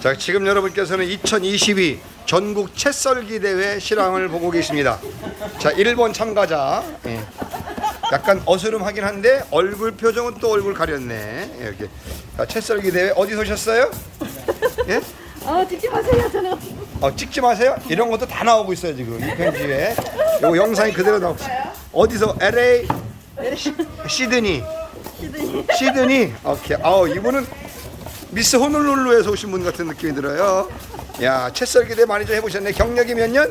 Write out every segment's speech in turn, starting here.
자, 지금 여러분께서는 2022 전국 채썰기 대회 실황을 보고 계십니다. 자, 1번 참가자. 예. 약간 어스름하긴 한데 얼굴 표정은 또 얼굴 가렸네. 이렇게. 자, 채썰기 대회 어디서 오셨어요? 예? 어, 찍지 마세요, 저는. 어, 찍지 마세요. 이런 것도 다 나오고 있어요 지금 이 편지에. 요 영상이 그대로 나오고. 어디서 LA 시, 시드니 시드니 오케이. 아우 이분은 미스 호놀룰루에서 오신 분 같은 느낌이 들어요. 야 채썰기대 많이 좀 해보셨네. 경력이 몇 년?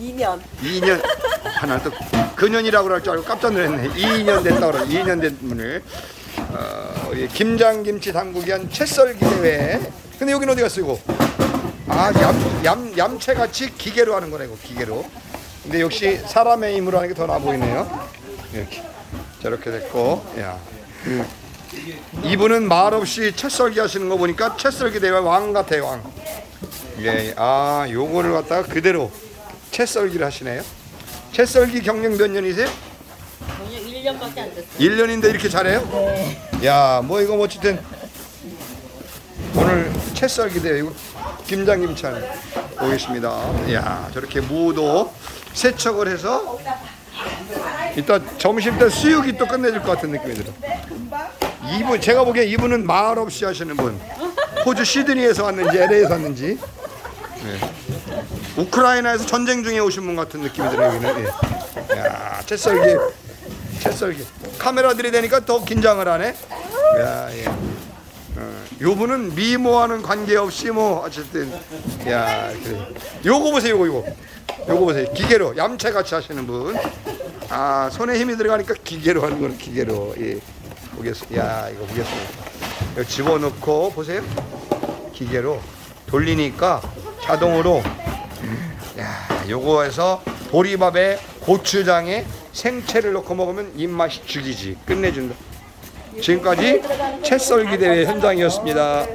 2년. 2년. 하나 또 근년이라고 그럴 줄 알고 깜짝 놀랐네. 2년 됐다 그러. 2년 된 분을. 어, 우리 김장김치 당국이 한 채썰기 대회. 근데 여기는 어디 갔어 이거? 아, 얌, 얌, 얌체같이 기계로 하는 거네, 이거 기계로. 근데 역시 사람의 힘으로 하는 게 더 나아 보이네요. 이렇게. 저렇게 됐고, 야. 음. 이분은 말 없이 채썰기 하시는 거 보니까 채썰기 대회 왕 같아요, 왕. 예, 아, 요거를 갖다가 그대로 채썰기를 하시네요. 채썰기 경력 몇 년이세요? 경력 1년밖에 안 됐어요. 1년인데 이렇게 잘해요? 야, 뭐 이거 뭐 어쨌든 오늘 채썰기 대회 이거 김장김찬 보겠습니다. 야, 저렇게 무도 세척을 해서 이따 점심 때 수육이 또 끝내줄 것 같은 느낌이 들어. 이분 제가 보기에 이분은 말 없이 하시는 분. 호주 시드니에서 왔는지 LA에서 왔는지. 예. 우크라이나에서 전쟁 중에 오신 분 같은 느낌이 들어요. 여기는. 예. 야, 채썰기. 채썰기. 카메라 들이 되니까 더 긴장을 하네. 야, 예. 어, 요 분은 미모와는 관계없이 뭐 어쨌든 야 그래. 요거 보세요 요거 요거 요거 보세요 기계로 얌체같이 하시는 분 아 손에 힘이 들어가니까 기계로 하는 거는 기계로 예 보겠습니다 야 이거 보겠습니다. 이거 집어넣고 보세요. 기계로 돌리니까 자동으로. 야 요거에서 보리밥에 고추장에 생채를 넣고 먹으면 입맛이 죽이지. 끝내준다. 지금까지 채썰기 대회 현장이었습니다.